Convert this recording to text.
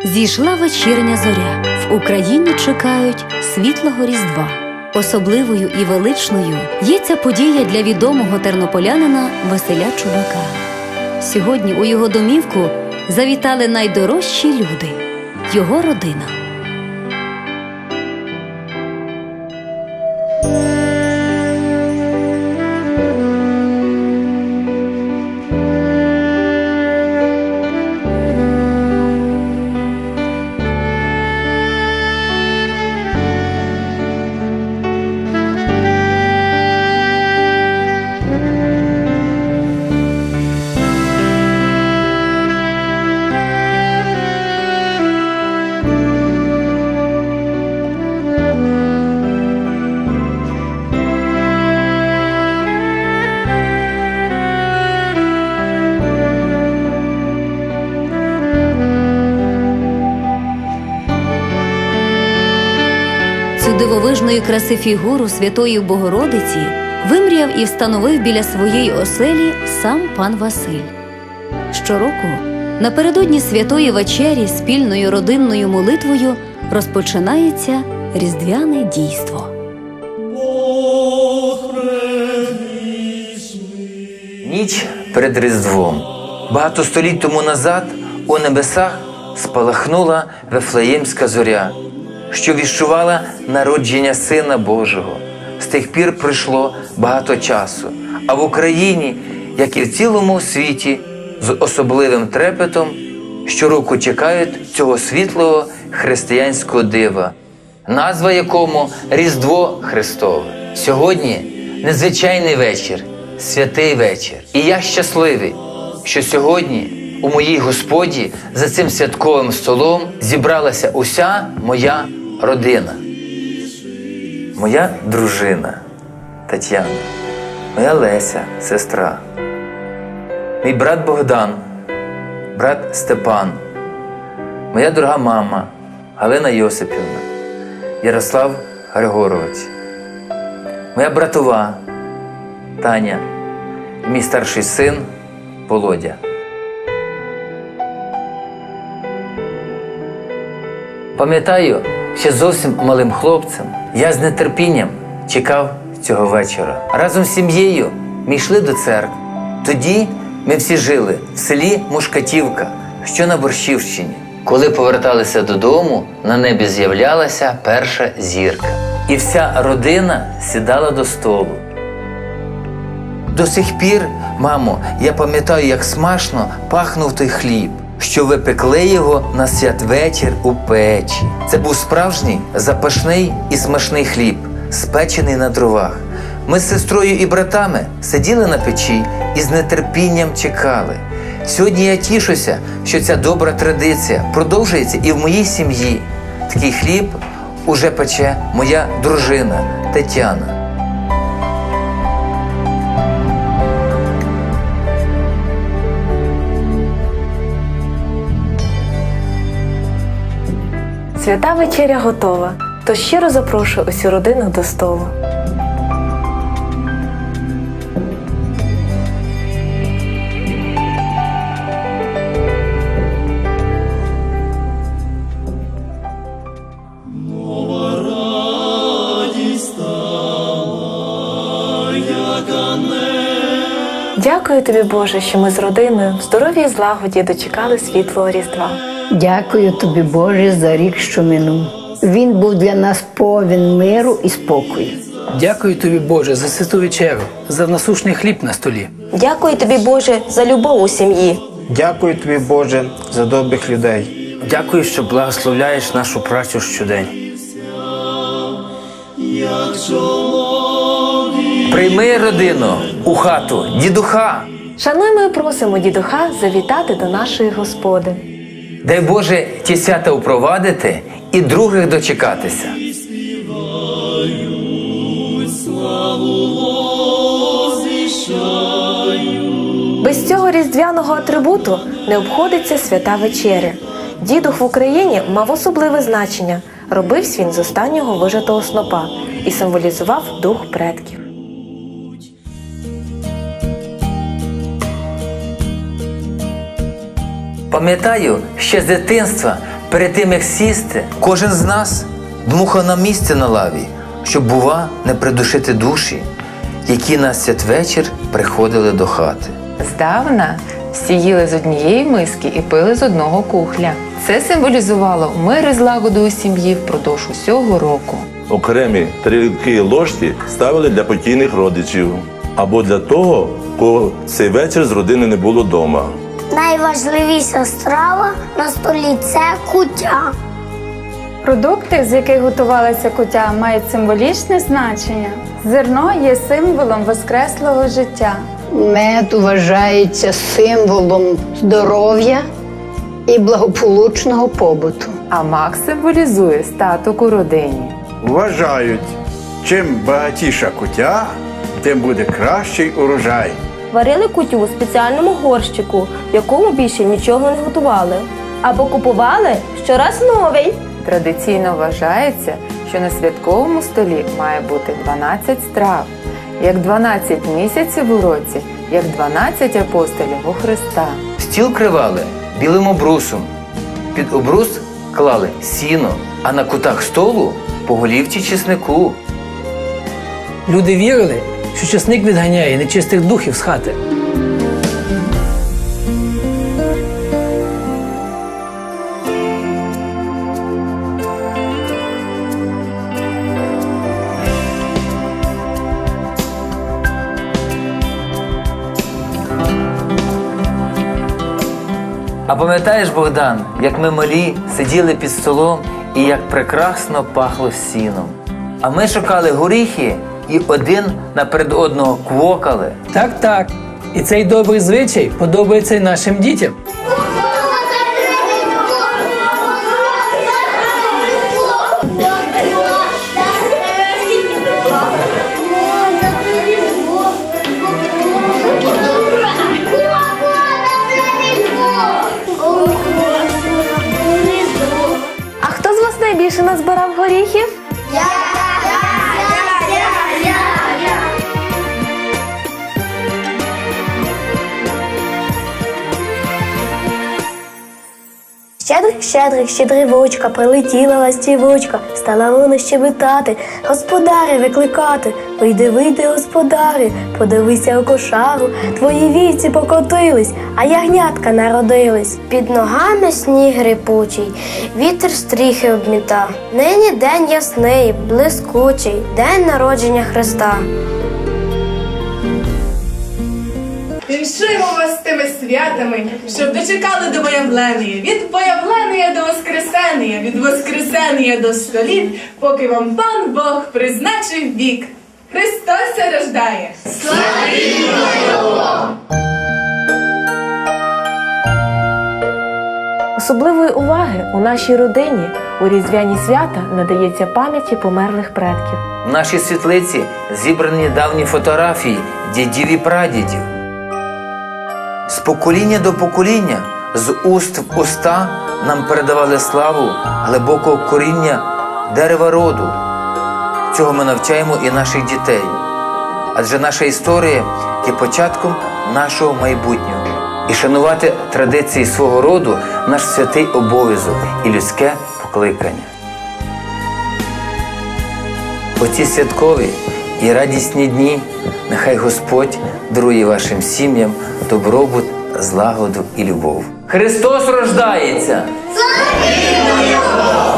Зійшла вечірня зоря. В Україні чекають світлого Різдва. Особливою і величною є ця подія для відомого тернополянина Василя Чубака. Сьогодні у його домівку завітали найдорожчі люди його родина. Дивовижної краси фігуру Святої Богородиці вимріяв і встановив біля своєї оселі сам пан Василь. Щороку, напередодні святої вечері, спільною родинною молитвою розпочинається різдвяне дійство. Ніч перед Різдвом. Багато століть тому назад у небесах спалахнула Вифлеємська зоря, що віщувала народження Сина Божого. З тих пір пройшло багато часу. А в Україні, як і в цілому світі, з особливим трепетом щороку чекають цього світлого християнського дива, назва якому Різдво Христове. Сьогодні незвичайний вечір, святий вечір. І я щасливий, що сьогодні у моїй господі за цим святковим столом зібралася уся моя родина. Моя дружина Тетяна, моя Леся, сестра, мій брат Богдан, брат Степан, моя дорога мама Галина Йосипівна, Ярослав Григорович, моя братова Таня, мій старший син Володя. Пам'ятаю, ще зовсім малим хлопцем я з нетерпінням чекав цього вечора. Разом з сім'єю ми йшли до церкви. Тоді ми всі жили в селі Мушкатівка, що на Борщівщині. Коли поверталися додому, на небі з'являлася перша зірка. І вся родина сідала до столу. До сих пір, мамо, я пам'ятаю, як смачно пахнув той хліб, що ви пекли його на святвечір у печі. Це був справжній запашний і смачний хліб, спечений на дровах. Ми з сестрою і братами сиділи на печі і з нетерпінням чекали. Сьогодні я тішуся, що ця добра традиція продовжується і в моїй сім'ї. Такий хліб уже пече моя дружина Тетяна. Свята вечеря готова, то щиро запрошую усю родину до столу. Дякую тобі, Боже, що ми з родиною в здоров'ї і злагоді дочекали світлого Різдва. Дякую тобі, Боже, за рік, що минув. Він був для нас повен миру і спокою. Дякую тобі, Боже, за святу вечеру, за насушний хліб на столі. Дякую тобі, Боже, за любов у сім'ї. Дякую тобі, Боже, за добрих людей. Дякую, що благословляєш нашу працю щодень. Прийми родину у хату, дідуха. Шануємо і просимо дідуха завітати до нашої господи. Дай Боже ті свята упровадити і других дочекатися. Без цього різдвяного атрибуту не обходиться свята вечеря. Дідух в Україні мав особливе значення. Робився він з останнього вижатого снопа і символізував дух предків. Пам'ятаю, ще з дитинства Перед тим як сісти, кожен з нас дмухав на місце на лаві, щоб, бува, не придушити душі, які на святвечір приходили до хати. Здавна всі їли з однієї миски і пили з одного кухля. Це символізувало мир і злагоду у сім'ї впродовж усього року. Окремі тарілки і ложки ставили для покійних родичів або для того, кого цей вечір з родини не було вдома. Найважливіша страва на столі це куття. Продукти, з яких готувалася куття, мають символічне значення. Зерно є символом воскреслого життя. Мед вважається символом здоров'я і благополучного побуту. А мак символізує статок у родині. Вважають, чим багатіша кутя, тим буде кращий урожай. Варили кутю у спеціальному горщику, в якому більше нічого не готували. Або купували щораз новий. Традиційно вважається, що на святковому столі має бути 12 страв, як 12 місяців у році, як 12 апостолів у Христа. Стіл кривали білим обрусом. Під обрус клали сіно, а на кутах столу поголівці чеснику. Люди вірили, що часник відганяє нечистих духів з хати. А пам'ятаєш, Богдан, як ми малі сиділи під столом і як прекрасно пахло сіном. А ми шукали горіхи і один наперед одного квокали. Так, так. І цей добрий звичай подобається й нашим дітям. А хто з вас найбільше назбирав горіхів? Щедрик, щедрик, щедрівочка, прилетіла ластівочка, стала вона щебетати, господари викликати. Вийди, вийди, господари, подивися у кошару, твої вівці покотились, а ягнятка народились. Під ногами сніг грипучий, вітер стріхи обміта. Нині день ясний, блискучий, день народження Христа. Віншуємо вас з тими святами, щоб дочекали до появлення. Від появлення до воскресення, від воскресення до століт, поки вам пан Бог призначив вік. Христос рождає! Особливої уваги у нашій родині у різдвяні свята надається пам'яті померлих предків. В нашій світлиці зібрані давні фотографії дідів і прадідів. З покоління до покоління, з уст в уста нам передавали славу глибокого коріння дерева роду. Цього ми навчаємо і наших дітей. Адже наша історія є початком нашого майбутнього. І шанувати традиції свого роду наш святий обов'язок і людське покликання. Оці святкові і радісні дні нехай Господь дарує вашим сім'ям добробут, злагоду і любов. Христос рождається! Слава